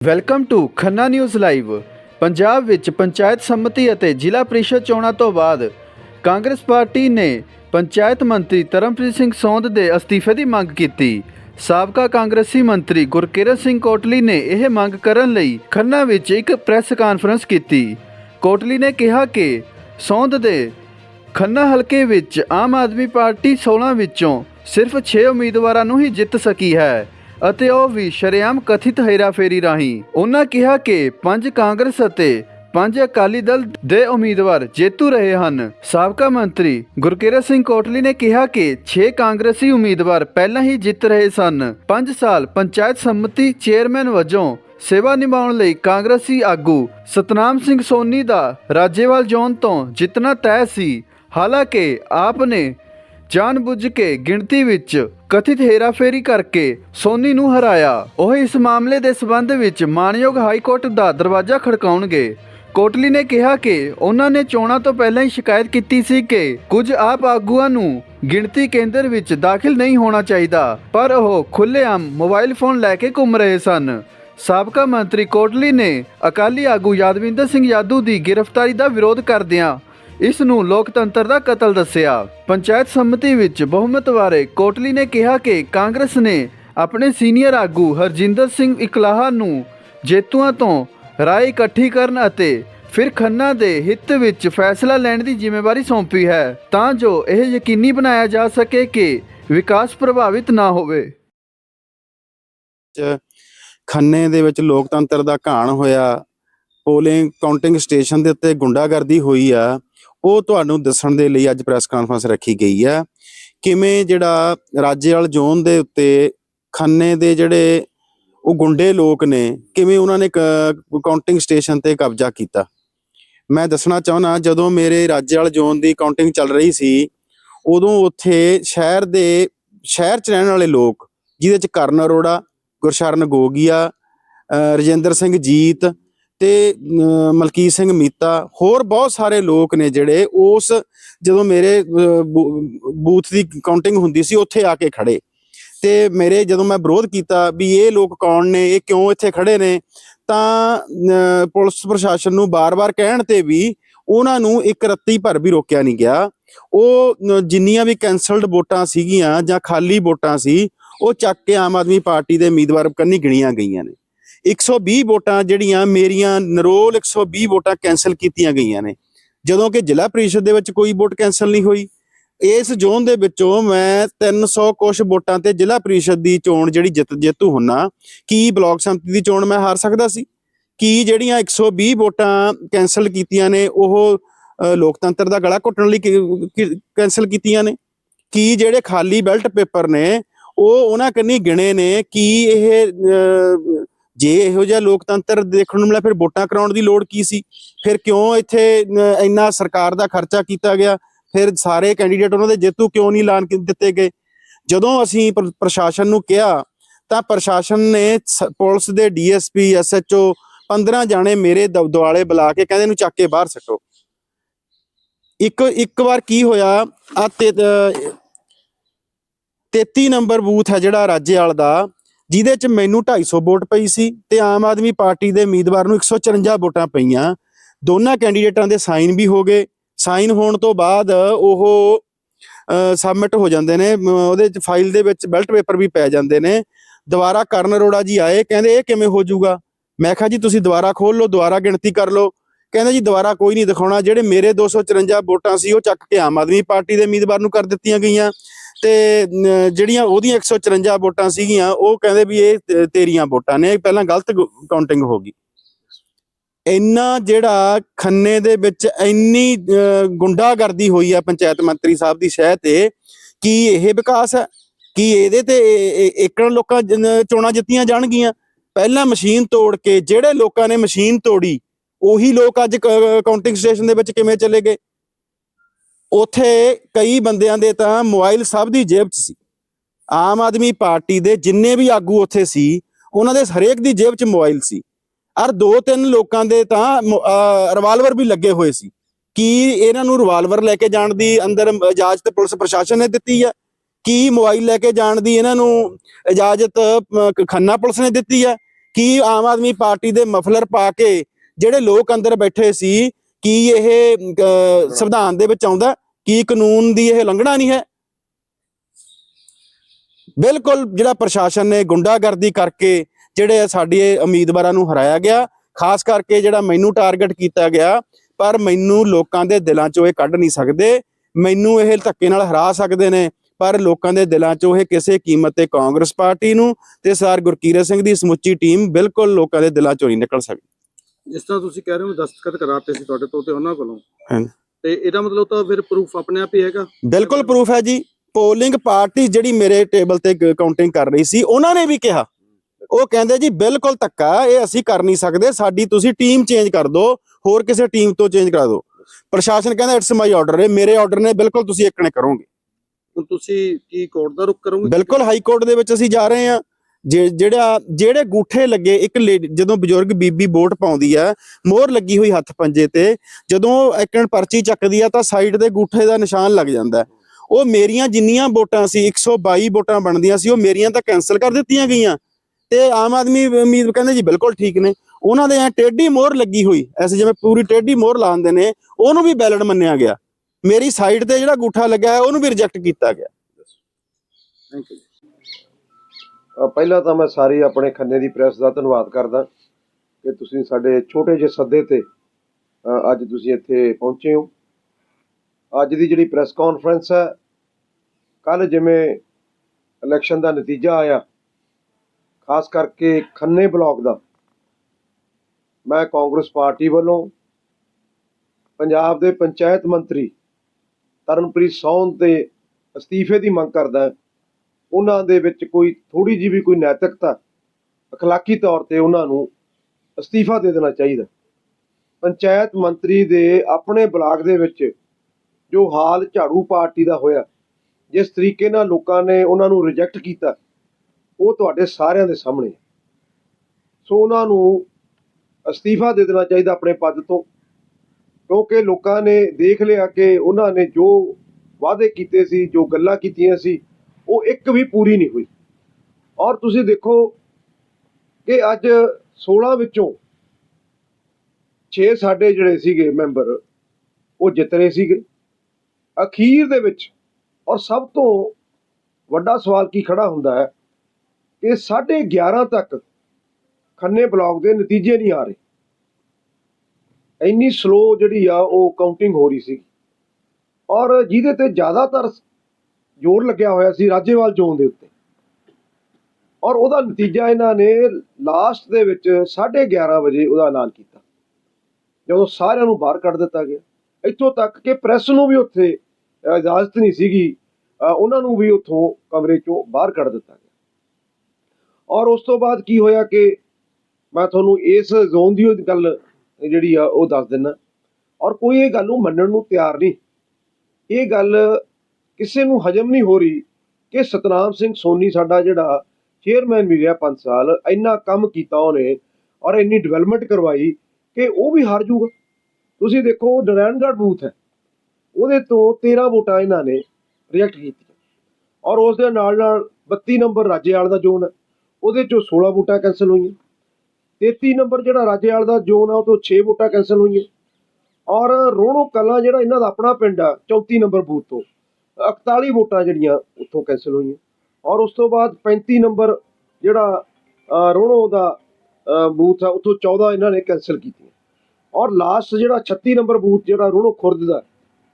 Welcome to Khanna news live Punjab ਵਿੱਚ ਪੰਚਾਇਤ ਸੰਮਤੀ ਅਤੇ ਜ਼ਿਲ੍ਹਾ ਪ੍ਰੀਸ਼ਦ ਚੋਣਾਂ ਤੋਂ ਬਾਅਦ ਕਾਂਗਰਸ ਪਾਰਟੀ ਨੇ ਪੰਚਾਇਤ ਮੰਤਰੀ ਧਰਮਪ੍ਰੀਤ ਸਿੰਘ ਸੌਂਦ ਦੇ ਅਸਤੀਫੇ ਦੀ ਮੰਗ ਕੀਤੀ। ਸਾਬਕਾ ਕਾਂਗਰਸੀ ਮੰਤਰੀ ਗੁਰਕਿਰਨ ਸਿੰਘ ਕੋਟਲੀ ਨੇ ਇਹ ਮੰਗ ਕਰਨ ਲਈ ਖੰਨਾ ਵਿੱਚ ਇੱਕ ਪ੍ਰੈਸ ਕਾਨਫਰੰਸ ਕੀਤੀ। ਕੋਟਲੀ ਨੇ ਕਿਹਾ ਕਿ ਸੌਂਦ ਦੇ ਖੰਨਾ ਹਲਕੇ ਵਿੱਚ ਆਮ ਆਦਮੀ ਪਾਰਟੀ 16 ਵਿੱਚੋਂ ਸਿਰਫ 6 ਉਮੀਦਵਾਰਾਂ ਨੂੰ ਹੀ ਜਿੱਤ ਸਕੀ ਹੈ। ਅਤੇ ਉਹ ਵੀ ਸ਼ਰੇਆਮ ਕਥਿਤ ਹੇਰਾਫੇਰੀ ਰਾਹੀਂ। ਉਹਨਾਂ ਕਿਹਾ ਕਿ ਪੰਜ ਕਾਂਗਰਸ ਅਤੇ ਪੰਜ ਅਕਾਲੀ ਦਲ ਦੇ ਉਮੀਦਵਾਰ ਜੇਤੂ ਰਹੇ ਹਨ। ਸਾਬਕਾ ਮੰਤਰੀ ਗੁਰਕਿਰਤ ਸਿੰਘ ਕੋਟਲੀ ਨੇ ਕਿਹਾ ਕਿ 6 ਕਾਂਗਰਸੀ ਉਮੀਦਵਾਰ ਪਹਿਲਾਂ ਹੀ ਜਿੱਤ ਰਹੇ ਸਨ। 5 ਸਾਲ ਪੰਚਾਇਤ ਸੰਮਤੀ ਚੇਅਰਮੈਨ ਵਜੋਂ ਸੇਵਾ ਨਿਭਾਉਣ ਲਈ ਕਾਂਗਰਸੀ ਆਗੂ ਸਤਨਾਮ ਸਿੰਘ ਸੋਨੀ ਦਾ ਰਾਜੇਵਾਲ ਜ਼ੋਨ ਤੋਂ ਜਿੱਤਣਾ ਤੈਅ ਸੀ। ਹਾਲਾਂਕਿ, ਆਪ ਨੇ ਜਾਣਬੁੱਝ ਕੇ ਗਿਣਤੀ ਵਿੱਚ ਕਥਿਤ ਹੇਰਾਫੇਰੀ ਕਰਕੇ ਸੋਨੀ ਨੂੰ ਹਰਾਇਆ। ਉਹ ਇਸ ਮਾਮਲੇ ਦੇ ਸਬੰਧ ਵਿੱਚ ਮਾਨਯੋਗ ਹਾਈ ਕੋਰਟ ਦਾ ਦਰਵਾਜ਼ਾ ਖੜਕਾਉਣਗੇ। ਕੋਟਲੀ ਨੇ ਕਿਹਾ ਕਿ ਉਹਨਾਂ ਨੇ ਚੋਣਾਂ ਤੋਂ ਪਹਿਲਾਂ ਹੀ ਸ਼ਿਕਾਇਤ ਕੀਤੀ ਸੀ ਕਿ ਕੁਝ ਆਪ ਆਗੂਆਂ ਨੂੰ ਗਿਣਤੀ ਕੇਂਦਰ ਵਿੱਚ ਦਾਖਲ ਨਹੀਂ ਹੋਣਾ ਚਾਹੀਦਾ, ਪਰ ਉਹ ਖੁੱਲ੍ਹੇਆਮ ਮੋਬਾਈਲ ਫੋਨ ਲੈ ਕੇ ਘੁੰਮ ਰਹੇ ਸਨ। ਸਾਬਕਾ ਮੰਤਰੀ ਕੋਟਲੀ ਨੇ ਅਕਾਲੀ ਆਗੂ ਯਾਦਵਿੰਦਰ ਸਿੰਘ ਯਾਦੂ ਦੀ ਗ੍ਰਿਫਤਾਰੀ ਦਾ ਵਿਰੋਧ ਕਰਦਿਆਂ ਇਸ ਨੂੰ ਲੋਕਤੰਤਰ ਦਾ ਕਤਲ ਦੱਸਿਆ। ਪੰਚਾਇਤ ਸੰਮਤੀ ਵਿੱਚ ਬਹੁਮਤ ਬਾਰੇ ਕੋਟਲੀ ਨੇ ਕਿਹਾ ਕਿ ਕਾਂਗਰਸ ਨੇ ਆਪਣੇ ਸੀਨੀਅਰ ਆਗੂ ਹਰਜਿੰਦਰ ਸਿੰਘ ਇਕਲਾਹਾ ਨੂੰ ਜੇਤੂਆਂ ਤੋਂ ਰਾਏ ਇਕੱਠੀ ਕਰਨ ਅਤੇ ਫਿਰ ਖੰਨਾ ਦੇ ਹਿੱਤ ਵਿੱਚ ਫੈਸਲਾ ਲੈਣ ਦੀ ਜ਼ਿੰਮੇਵਾਰੀ ਸੌਂਪੀ ਹੈ। ਤਾਂ ਜੋ ਇਹ ਯਕੀਨੀ ਬਣਾਇਆ ਜਾ ਸਕੇ ਕਿ ਵਿਕਾਸ ਪ੍ਰਭਾਵਿਤ ਨਾ ਹੋਵੇ। ਖੰਨੇ ਦੇ ਵਿੱਚ ਲੋਕਤੰਤਰ ਦਾ ਘਾਣ ਹੋਇਆ। ਪੋਲਿੰਗ, ਕਾਊਂਟਿੰਗ ਸਟੇਸ਼ਨ ਦੇ ਉੱਤੇ ਗੁੰਡਾਗਰਦੀ ਹੋਈ ਆ। ਉਹ ਤੁਹਾਨੂੰ ਦੱਸਣ ਦੇ ਲਈ ਅੱਜ ਪ੍ਰੈਸ ਕਾਨਫਰੰਸ ਰੱਖੀ ਗਈ ਆ ਕਿਵੇਂ ਜਿਹੜਾ ਰਾਜੇਵਾਲ ਜ਼ੋਨ ਦੇ ਉੱਤੇ ਖੰਨੇ ਦੇ ਜਿਹੜੇ ਉਹ ਗੁੰਡੇ ਲੋਕ ਨੇ, ਕਿਵੇਂ ਉਹਨਾਂ ਨੇ ਕਾਊਂਟਿੰਗ ਸਟੇਸ਼ਨ ਤੇ ਕਬਜ਼ਾ ਕੀਤਾ। ਮੈਂ ਦੱਸਣਾ ਚਾਹੁੰਦਾ, ਜਦੋਂ ਮੇਰੇ ਰਾਜੇਵਾਲ ਜ਼ੋਨ ਦੀ ਕਾਊਂਟਿੰਗ ਚੱਲ ਰਹੀ ਸੀ, ਉਦੋਂ ਉੱਥੇ ਸ਼ਹਿਰ ਦੇ, ਸ਼ਹਿਰ 'ਚ ਰਹਿਣ ਵਾਲੇ ਲੋਕ, ਜਿਹਦੇ 'ਚ ਕਰਨ ਅਰੋੜਾ ਗੁਰਸ਼ਰਨ ਗੋਗੀਆ, ਅਹ ਰਜਿੰਦਰ ਸਿੰਘ ਜੀਤ ਤੇ ਮਲਕੀਤ ਸਿੰਘ ਮੀਤਾ, ਹੋਰ ਬਹੁਤ ਸਾਰੇ ਲੋਕ ਨੇ ਜਿਹੜੇ ਉਸ ਜਦੋਂ ਮੇਰੇ ਬੂ- ਬੂਥ ਦੀ ਕਾਊਂਟਿੰਗ ਹੁੰਦੀ ਸੀ, ਉੱਥੇ ਆ ਕੇ ਖੜੇ। ਤੇ ਮੇਰੇ ਜਦੋਂ ਮੈਂ ਵਿਰੋਧ ਕੀਤਾ ਵੀ ਇਹ ਲੋਕ ਕੌਣ ਨੇ, ਇਹ ਕਿਉਂ ਇੱਥੇ ਖੜੇ ਨੇ, ਤਾਂ ਪੁਲਿਸ ਪ੍ਰਸ਼ਾਸਨ ਨੂੰ ਬਾਰ-ਬਾਰ ਕਹਿਣ ਤੇ ਵੀ ਉਹਨਾਂ ਨੂੰ ਇੱਕ ਰੱਤੀ ਭਰ ਵੀ ਰੋਕਿਆ ਨਹੀਂ ਗਿਆ। ਉਹ ਜਿੰਨੀਆਂ ਵੀ ਕੈਨਸਲਡ ਵੋਟਾਂ ਸੀਗੀਆਂ ਜਾਂ ਖਾਲੀ ਵੋਟਾਂ ਸੀ, ਉਹ ਚੱਕ ਕੇ ਆਮ ਆਦਮੀ ਪਾਰਟੀ ਦੇ ਉਮੀਦਵਾਰ ਕੰਨੀ ਗਿਣੀਆਂ ਗਈਆਂ ਨੇ। 120 ਵੋਟਾਂ ਜਿਹੜੀਆਂ ਮੇਰੀਆਂ ਨਰੋਲ 120 ਵੋਟਾਂ ਕੈਨਸਲ ਕੀਤੀਆਂ ਗਈਆਂ ਨੇ। ਜਦੋਂ ਕਿ ਜ਼ਿਲ੍ਹਾ ਪ੍ਰੀਸ਼ਦ ਦੇ ਵਿੱਚ ਕੋਈ ਵੋਟ ਕੈਨਸਲ ਨਹੀਂ ਹੋਈ। ਇਸ ਜ਼ੋਨ ਦੇ ਵਿੱਚੋਂ ਮੈਂ 300 ਕੁਛ ਵੋਟਾਂ ਤੇ ਜ਼ਿਲ੍ਹਾ ਪ੍ਰੀਸ਼ਦ ਦੀ ਚੋਣ ਜਿਹੜੀ ਜਿੱਤ ਜੇਤੂ ਹੁੰਨਾ, ਕੀ ਬਲਾਕ ਸੰਮਤੀ ਦੀ ਚੋਣ ਮੈਂ ਹਾਰ ਸਕਦਾ ਸੀ? ਕੀ ਜਿਹੜੀਆਂ 120 ਵੋਟਾਂ ਕੈਨਸਲ ਕੀਤੀਆਂ ਨੇ, ਉਹ ਲੋਕਤੰਤਰ ਦਾ ਗਲਾ ਘੁੱਟਣ ਲਈ ਕੈਨਸਲ ਕੀਤੀਆਂ ਨੇ? ਕੀ ਜਿਹੜੇ ਖਾਲੀ ਬੈਲਟ ਪੇਪਰ ਨੇ, ਉਹ ਉਹਨਾਂ ਕੰਨੀ ਗਿਣੇ ਨੇ? ਕੀ ਇਹ ਜੇ ਇਹੋ ਜਿਹਾ ਲੋਕਤੰਤਰ ਦੇਖਣ ਨੂੰ ਮਿਲਿਆ, ਫਿਰ ਵੋਟਾਂ ਕਰਾਉਣ ਦੀ ਲੋੜ ਕੀ ਸੀ? ਫਿਰ ਕਿਉਂ ਇੱਥੇ ਇੰਨਾ ਸਰਕਾਰ ਦਾ ਖਰਚਾ ਕੀਤਾ ਗਿਆ? ਫਿਰ ਸਾਰੇ ਕੈਂਡੀਡੇਟ ਉਹਨਾਂ ਦੇ ਜੇਤੂ ਕਿਉਂ ਨਹੀਂ ਐਲਾਨ ਦਿੱਤੇ ਗਏ? ਜਦੋਂ ਅਸੀਂ ਪ੍ਰ- ਪ੍ਰਸ਼ਾਸਨ ਨੂੰ ਕਿਹਾ, ਤਾਂ ਪ੍ਰਸ਼ਾਸਨ ਨੇ ਸ- ਪੁਲਿਸ ਦੇ ਡੀਐਸਪੀ ਐਸਐਚਓ 15 ਜਾਣੇ ਮੇਰੇ ਦੁਆਲੇ ਬੁਲਾ ਕੇ ਕਹਿੰਦੇ ਇਹਨੂੰ ਚੱਕ ਕੇ ਬਾਹਰ ਸੱਟੋ। ਇੱਕ ਇੱਕ ਵਾਰ ਕੀ ਹੋਇਆ ਆ ਤੇ 33 ਨੰਬਰ ਬੂਥ ਹੈ ਜਿਹੜਾ ਰਾਜੇਵਾਲ ਦਾ। ਜਿਹਦੇ ਚ ਮੈਨੂੰ 250 ਵੋਟ ਪਈ ਸੀ ਤੇ ਆਮ ਆਦਮੀ ਪਾਰਟੀ ਦੇ ਉਮੀਦਵਾਰ ਨੂੰ 154 ਵੋਟਾਂ ਪਈਆਂ। ਦੋਨਾਂ ਕੈਂਡੀਡੇਟਾਂ ਦੇ ਸਾਈਨ ਵੀ ਹੋ ਗਏ। ਸਾਈਨ ਹੋਣ ਤੋਂ ਬਾਅਦ ਉਹ ਸਬਮਿਟ ਹੋ ਜਾਂਦੇ ਨੇ। ਉਹਦੇ ਚ ਫਾਈਲ ਦੇ ਵਿੱਚ ਬੈਲਟ ਪੇਪਰ ਵੀ ਪੈ ਜਾਂਦੇ ਨੇ। ਦੁਬਾਰਾ ਕਰਨ ਅਰੋੜਾ ਜੀ ਆਏ, ਕਹਿੰਦੇ ਇਹ ਕਿਵੇਂ ਹੋ ਜਾਊਗਾ? ਮੈਂ ਕਿਹਾ ਜੀ, ਤੁਸੀਂ ਦੁਬਾਰਾ ਖੋਲ ਲਓ, ਦੁਬਾਰਾ ਗਿਣਤੀ ਕਰ ਲਓ। ਕਹਿੰਦੇ ਜੀ, ਦੁਬਾਰਾ ਕੋਈ ਨਹੀਂ ਦਿਖਾਉਣਾ। ਜਿਹੜੇ ਮੇਰੇ 254 ਵੋਟਾਂ ਸੀ, ਉਹ ਚੱਕ ਕੇ ਆਮ ਆਦਮੀ ਪਾਰਟੀ ਦੇ ਉਮੀਦਵਾਰ ਨੂੰ ਕਰ ਦਿੱਤੀਆਂ ਗਈਆਂ। ਤੇ ਨ- ਜਿਹੜੀਆਂ ਉਹਦੀਆਂ 154 ਵੋਟਾਂ ਸੀਗੀਆਂ ਉਹ ਕਹਿੰਦੇ ਵੀ ਇਹ ਤੇਰੀਆਂ ਵੋਟਾਂ ਨੇ ਇਹ ਪਹਿਲਾਂ ਗਲਤ ਕਾਊਂਟਿੰਗ ਹੋ ਗਈ। ਇੰਨਾ ਜਿਹੜਾ ਖੰਨੇ ਦੇ ਵਿੱਚ ਇੰਨੀ ਅਹ, ਗੁੰਡਾਗਰਦੀ ਹੋਈ ਆ ਪੰਚਾਇਤ ਮੰਤਰੀ ਸਾਹਿਬ ਦੀ ਸ਼ਹਿ ਤੇ ਕੀ ਇਹ ਵਿਕਾਸ ਹੈ? ਕੀ ਇਹਦੇ ਤੇ ਏਕੜ ਲੋਕਾਂ ਚੋਣਾਂ ਜਿੱਤੀਆਂ ਜਾਣਗੀਆਂ? ਪਹਿਲਾਂ ਮਸ਼ੀਨ ਤੋੜ ਕੇ ਜਿਹੜੇ ਲੋਕਾਂ ਨੇ ਮਸ਼ੀਨ ਤੋੜੀ ਉਹੀ ਲੋਕ ਅੱਜ ਕਾਊਂਟਿੰਗ ਸਟੇਸ਼ਨ ਦੇ ਵਿੱਚ ਕਿਵੇਂ ਚਲੇ ਗਏ? ਉਥੇ ਕਈ ਬੰਦਿਆਂ ਦੇ ਤਾਂ ਮੋਬਾਈਲ ਸਭ ਦੀ ਜੇਬ 'ਚ ਸੀ। ਆਮ ਆਦਮੀ ਪਾਰਟੀ ਦੇ ਜਿੰਨੇ ਵੀ ਆਗੂ ਉੱਥੇ ਸੀ, ਉਹਨਾਂ ਦੇ ਹਰੇਕ ਦੀ ਜੇਬ 'ਚ ਮੋਬਾਈਲ ਸੀ। ਔਰ ਦੋ ਤਿੰਨ ਲੋਕਾਂ ਦੇ ਤਾਂ ਰਿਵਾਲਵਰ ਵੀ ਲੱਗੇ ਹੋਏ ਸੀ। ਕੀ ਇਹਨਾਂ ਨੂੰ ਰਿਵਾਲਵਰ ਲੈ ਕੇ ਜਾਣ ਦੀ ਅੰਦਰ ਇਜਾਜ਼ਤ ਪੁਲਿਸ ਪ੍ਰਸ਼ਾਸਨ ਨੇ ਦਿੱਤੀ ਹੈ ਕੀ ਮੋਬਾਈਲ ਲੈ ਕੇ ਜਾਣ ਦੀ ਇਹਨਾਂ ਨੂੰ ਇਜਾਜ਼ਤ ਖੰਨਾ ਪੁਲਿਸ ਨੇ ਦਿੱਤੀ ਹੈ ਕੀ ਆਮ ਆਦਮੀ ਪਾਰਟੀ ਦੇ ਮਫਲਰ ਪਾ ਕੇ ਜਿਹੜੇ ਲੋਕ ਅੰਦਰ ਬੈਠੇ ਸੀ, ਕੀ ਇਹ ਸੰਵਿਧਾਨ ਦੇ ਵਿੱਚ ਆਉਂਦਾ? ਕੀ ਕਾਨੂੰਨ ਦੀ ਇਹ ਲੰਘਣਾ ਨਹੀਂ ਹੈ? ਬਿਲਕੁਲ ਜਿਹੜਾ ਪ੍ਰਸ਼ਾਸਨ ਨੇ ਗੁੰਡਾਗਰਦੀ ਕਰਕੇ ਜਿਹੜੇ ਸਾਡੇ ਉਮੀਦਵਾਰਾਂ ਨੂੰ ਹਰਾਇਆ ਗਿਆ ਖਾਸ ਕਰਕੇ ਜਿਹੜਾ ਮੈਨੂੰ ਟਾਰਗੇਟ ਕੀਤਾ ਗਿਆ ਪਰ ਮੈਨੂੰ ਲੋਕਾਂ ਦੇ ਦਿਲਾਂ 'ਚੋਂ ਇਹ ਕੱਢ ਨਹੀਂ ਸਕਦੇ। ਮੈਨੂੰ ਇਹ ਧੱਕੇ ਨਾਲ ਹਰਾ ਸਕਦੇ ਨੇ ਪਰ ਲੋਕਾਂ ਦੇ ਦਿਲਾਂ 'ਚੋਂ ਇਹ ਕਿਸੇ ਕੀਮਤ ਤੇ ਕਾਂਗਰਸ ਪਾਰਟੀ ਨੂੰ ਤੇ ਸਰ ਗੁਰਕੀਰਤ ਸਿੰਘ ਦੀ ਸਮੁੱਚੀ ਟੀਮ ਬਿਲਕੁਲ ਲੋਕਾਂ ਦੇ ਦਿਲਾਂ 'ਚੋਂ ਨਹੀਂ ਨਿਕਲ ਸਕਦੀ। ਜਿਸ ਤਰ੍ਹਾਂ ਤੁਸੀਂ ਕਹਿ ਰਹੇ ਹੋ ਦਸਤਖਤ ਕਰਾਤੇ ਸੀ ਤੁਹਾਡੇ ਤੋਂ ਤੇ ਉਹਨਾਂ ਕੋਲੋਂ। ਤੇ ਇਹਦਾ ਮਤਲਬ ਤਾਂ ਫਿਰ ਪ੍ਰੂਫ ਆਪਣੇ ਆਪ ਹੀ ਹੈਗਾ। ਬਿਲਕੁਲ ਪ੍ਰੂਫ ਹੈ ਜੀ। ਪੋਲਿੰਗ ਪਾਰਟੀ ਜਿਹੜੀ ਮੇਰੇ ਟੇਬਲ ਤੇ ਕਾਊਂਟਿੰਗ ਕਰ ਰਹੀ ਸੀ ਉਹਨਾਂ ਨੇ ਵੀ ਕਿਹਾ। ਉਹ ਕਹਿੰਦੇ ਜੀ ਬਿਲਕੁਲ ਧੱਕਾ ਇਹ ਅਸੀਂ ਕਰ ਨਹੀਂ ਸਕਦੇ। ਸਾਡੀ ਤੁਸੀਂ ਟੀਮ ਚੇਂਜ ਕਰ ਦਿਓ ਹੋਰ ਕਿਸੇ ਟੀਮ ਤੋਂ ਚੇਂਜ ਕਰਾ ਦਿਓ। ਪ੍ਰਸ਼ਾਸਨ ਕਹਿੰਦਾ ਇਟਸ ਮਾਈ ਆਰਡਰ ਹੈ ਮੇਰੇ ਆਰਡਰ ਨੇ ਬਿਲਕੁਲ ਤੁਸੀਂ ਇੱਕ ਨੇ ਕਰੋਗੇ। ਹੁਣ ਤੁਸੀਂ ਕੀ ਕੋਰਟ ਦਾ ਰੁਖ ਕਰੋਗੇ? ਬਿਲਕੁਲ ਹਾਈ ਕੋਰਟ ਦੇ ਵਿੱਚ ਅਸੀਂ ਜਾ ਰਹੇ ਹਾਂ। ਜਿਹੜਾ, ਜਿਹੜੇ ਗੂਠੇ ਲੱਗੇ, ਇੱਕ ਜਦੋਂ ਬਜ਼ੁਰਗ ਬੀਬੀ ਵੋਟ ਪਾਉਂਦੀ ਆ, ਮੋਹਰ ਲੱਗੀ ਹੋਈ ਹੱਥ ਪੰਜੇ ਤੇ, ਜਦੋਂ ਇੱਕਣ ਪਰਚੀ ਚੱਕਦੀ ਆ, ਤਾਂ ਸਾਈਡ ਤੇ ਗੂਠੇ ਦਾ ਨਿਸ਼ਾਨ ਲੱਗ ਜਾਂਦਾ ਉਹ ਮੇਰੀਆਂ ਜਿੰਨੀਆਂ ਵੋਟਾਂ ਸੀ 122 ਵੋਟਾਂ ਬਣਦੀਆਂ ਸੀ, ਉਹ ਮੇਰੀਆਂ ਤਾਂ ਕੈਨਸਲ ਕਰ ਦਿੱਤੀਆਂ ਗਈਆਂ। ਤੇ ਆਮ ਆਦਮੀ ਉਮੀਦ ਕਹਿੰਦੇ ਜੀ ਬਿਲਕੁਲ ਠੀਕ ਨੇ। ਉਹਨਾਂ ਦੇ ਐ ਟੇਢੀ ਮੋਹਰ ਲੱਗੀ ਹੋਈ, ਐਸੇ ਜਿਵੇਂ ਪੂਰੀ ਟੇਢੀ ਮੋਹਰ ਲਾਉਂਦੇ ਨੇ, ਉਹਨੂੰ ਵੀ ਬੈਲਟ ਮੰਨਿਆ ਗਿਆ। ਮੇਰੀ ਸਾਈਡ ਤੇ ਜਿਹੜਾ ਗੂਠਾ ਲੱਗਾ ਹੈ, ਉਹਨੂੰ ਵੀ ਰਿਜੈਕਟ ਕੀਤਾ ਗਿਆ। ਥੈਂਕ ਯੂ ਪਹਿਲਾਂ ਤਾਂ ਮੈਂ ਸਾਰੀ ਆਪਣੇ ਖੰਨੇ ਦੀ ਪ੍ਰੈਸ ਦਾ ਧੰਨਵਾਦ ਕਰਦਾ ਕਿ ਤੁਸੀਂ ਸਾਡੇ ਛੋਟੇ ਜਿਹੇ ਸੱਦੇ ਤੇ ਅੱਜ ਤੁਸੀਂ ਇੱਥੇ ਪਹੁੰਚੇ ਹੋ। ਅੱਜ ਦੀ ਜਿਹੜੀ ਪ੍ਰੈਸ ਕਾਨਫਰੰਸ ਹੈ ਕੱਲ ਜਿਵੇਂ ਇਲੈਕਸ਼ਨ ਦਾ ਨਤੀਜਾ ਆਇਆ, ਖਾਸ ਕਰਕੇ ਖੰਨੇ ਬਲਾਕ ਦਾ, ਮੈਂ ਕਾਂਗਰਸ ਪਾਰਟੀ ਵੱਲੋਂ ਪੰਜਾਬ ਦੇ ਪੰਚਾਇਤ ਮੰਤਰੀ ਤਰਨਪ੍ਰੀਤ ਸੌਂਦ ਦੇ ਅਸਤੀਫੇ ਦੀ ਮੰਗ ਕਰਦਾ ਉਹਨਾਂ ਦੇ ਵਿੱਚ ਕੋਈ ਥੋੜੀ ਜਿਹੀ ਵੀ ਕੋਈ ਨੈਤਿਕਤਾ اخلاقی ਤੌਰ ਤੇ ਉਹਨਾਂ ਨੂੰ ਅਸਤੀਫਾ ਦੇ ਦੇਣਾ ਚਾਹੀਦਾ ਪੰਚਾਇਤ ਮੰਤਰੀ ਦੇ ਆਪਣੇ ਬਲਾਕ ਦੇ ਵਿੱਚ ਜੋ ਹਾਲ ਝਾੜੂ ਪਾਰਟੀ ਦਾ ਹੋਇਆ ਜਿਸ ਤਰੀਕੇ ਨਾਲ ਲੋਕਾਂ ਨੇ ਉਹਨਾਂ ਨੂੰ ਰਿਜੈਕਟ ਕੀਤਾ ਉਹ ਤੁਹਾਡੇ ਸਾਰਿਆਂ ਦੇ ਸਾਹਮਣੇ ਹੈ ਸੋ ਉਹਨਾਂ ਨੂੰ ਅਸਤੀਫਾ ਦੇ ਦੇਣਾ ਚਾਹੀਦਾ ਆਪਣੇ ਪਦ ਤੋਂ ਕਿਉਂਕਿ ਲੋਕਾਂ ਨੇ ਦੇਖ ਲਿਆ ਕਿ ਉਹਨਾਂ ਨੇ ਜੋ ਵਾਅਦੇ ਕੀਤੇ ਸੀ ਜੋ ਗੱਲਾਂ ਕੀਤੀਆਂ ਸੀ ਉਹ ਇੱਕ ਵੀ ਪੂਰੀ ਨਹੀਂ ਹੋਈ। ਔਰ ਤੁਸੀਂ ਦੇਖੋ ਕਿ ਅੱਜ 16 ਵਿੱਚੋਂ 6 ਸਾਡੇ ਜਿਹੜੇ ਸੀਗੇ ਮੈਂਬਰ, ਉਹ ਜਿੱਤ ਰਹੇ ਸੀਗੇ। ਅਖੀਰ ਦੇ ਵਿੱਚ ਔਰ ਸਭ ਤੋਂ ਵੱਡਾ ਸਵਾਲ ਕੀ ਖੜਾ ਹੁੰਦਾ ਹੈ ਕਿ 11:30 ਤੱਕ ਖੰਨੇ ਬਲਾਕ ਦੇ ਨਤੀਜੇ ਨਹੀਂ ਆ ਰਹੇ। ਇੰਨੀ ਸਲੋ ਜਿਹੜੀ ਆ ਉਹ ਕਾਊਂਟਿੰਗ ਹੋ ਰਹੀ ਸੀ ਔਰ ਜਿਹਦੇ ਤੇ ਜ਼ਿਆਦਾਤਰ ਜ਼ੋਰ ਲੱਗਿਆ ਹੋਇਆ ਸੀ ਰਾਜੇਵਾਲ ਜ਼ੋਨ ਦੇ ਉੱਤੇ। ਔਰ ਉਹਦਾ ਨਤੀਜਾ ਇਹਨਾਂ ਨੇ ਲਾਸਟ ਦੇ ਵਿੱਚ 11:30 ਵਜੇ ਉਹਦਾ ਐਲਾਨ ਕੀਤਾ। ਜਦੋਂ ਸਾਰਿਆਂ ਨੂੰ ਬਾਹਰ ਕੱਢ ਦਿੱਤਾ ਗਿਆ। ਇੱਥੋਂ ਤੱਕ ਕਿ ਪ੍ਰੈਸ ਨੂੰ ਵੀ ਉੱਥੇ ਇਜਾਜ਼ਤ ਨਹੀਂ ਸੀਗੀ। ਉਹਨਾਂ ਨੂੰ ਵੀ ਉੱਥੋਂ ਕਮਰੇ ਚੋਂ ਬਾਹਰ ਕੱਢ ਦਿੱਤਾ ਗਿਆ। ਔਰ ਉਸ ਤੋਂ ਬਾਅਦ ਕੀ ਹੋਇਆ ਕਿ ਮੈਂ ਤੁਹਾਨੂੰ ਇਸ ਜ਼ੋਨ ਦੀ ਗੱਲ ਜਿਹੜੀ ਆ ਉਹ ਦੱਸ ਦਿੰਦਾ। ਔਰ ਕੋਈ ਇਹ ਗੱਲ ਨੂੰ ਮੰਨਣ ਨੂੰ ਤਿਆਰ ਨਹੀਂ। ਇਹ ਗੱਲ ਕਿਸੇ ਨੂੰ ਹਜਮ ਨਹੀਂ ਹੋ ਰਹੀ ਕਿ ਸਤਨਾਮ ਸਿੰਘ ਸੋਨੀ ਸਾਡਾ ਜਿਹੜਾ ਚੇਅਰਮੈਨ ਵੀ ਰਿਹਾ 5 ਸਾਲ, ਇੰਨਾ ਕੰਮ ਕੀਤਾ ਉਹਨੇ ਔਰ ਇੰਨੀ ਡਿਵੈਲਪਮੈਂਟ ਕਰਵਾਈ ਕਿ ਉਹ ਵੀ ਹਾਰ ਜੂਗਾ ਤੁਸੀਂ ਦੇਖੋ ਨਰਾਇਣਗੜ੍ਹ ਬੂਥ ਹੈ। ਉਹਦੇ ਤੋਂ 13 ਵੋਟਾਂ ਇਹਨਾਂ ਨੇ ਰਿਜੈਕਟ ਕੀਤੀਆਂ। ਔਰ ਉਸ ਦੇ ਨਾਲ ਨਾਲ 32 ਨੰਬਰ ਰਾਜੇਵਾਲ ਦਾ ਜ਼ੋਨ ਹੈ। ਉਹਦੇ ਚੋਂ 16 ਵੋਟਾਂ ਕੈਂਸਲ ਹੋਈਆਂ। 33 ਨੰਬਰ ਜਿਹੜਾ ਰਾਜੇਵਾਲ ਦਾ ਜ਼ੋਨ ਆ, ਉਹ ਤੋਂ 6 ਵੋਟਾਂ ਕੈਂਸਲ ਹੋਈਆਂ। ਔਰ ਰੋਣੋ ਕਲਾਂ ਜਿਹੜਾ ਇਹਨਾਂ ਦਾ ਆਪਣਾ ਪਿੰਡ ਆ 34 ਨੰਬਰ ਬੂਥ ਤੋਂ। 41 ਵੋਟਾਂ ਜਿਹੜੀਆਂ ਉੱਥੋਂ ਕੈਂਸਲ ਹੋਈਆਂ। ਔਰ ਉਸ ਤੋਂ ਬਾਅਦ 35 ਨੰਬਰ ਜਿਹੜਾ ਅ, ਰੋਣੋ ਦਾ ਬੂਥ ਆ ਉੱਥੋਂ 14 ਇਹਨਾਂ ਨੇ ਕੈਂਸਲ ਕੀਤੀਆਂ। ਔਰ ਲਾਸਟ ਜਿਹੜਾ 36 ਨੰਬਰ ਬੂਥ ਜਿਹੜਾ ਰੋਣੋ ਖੁਰਦ ਦਾ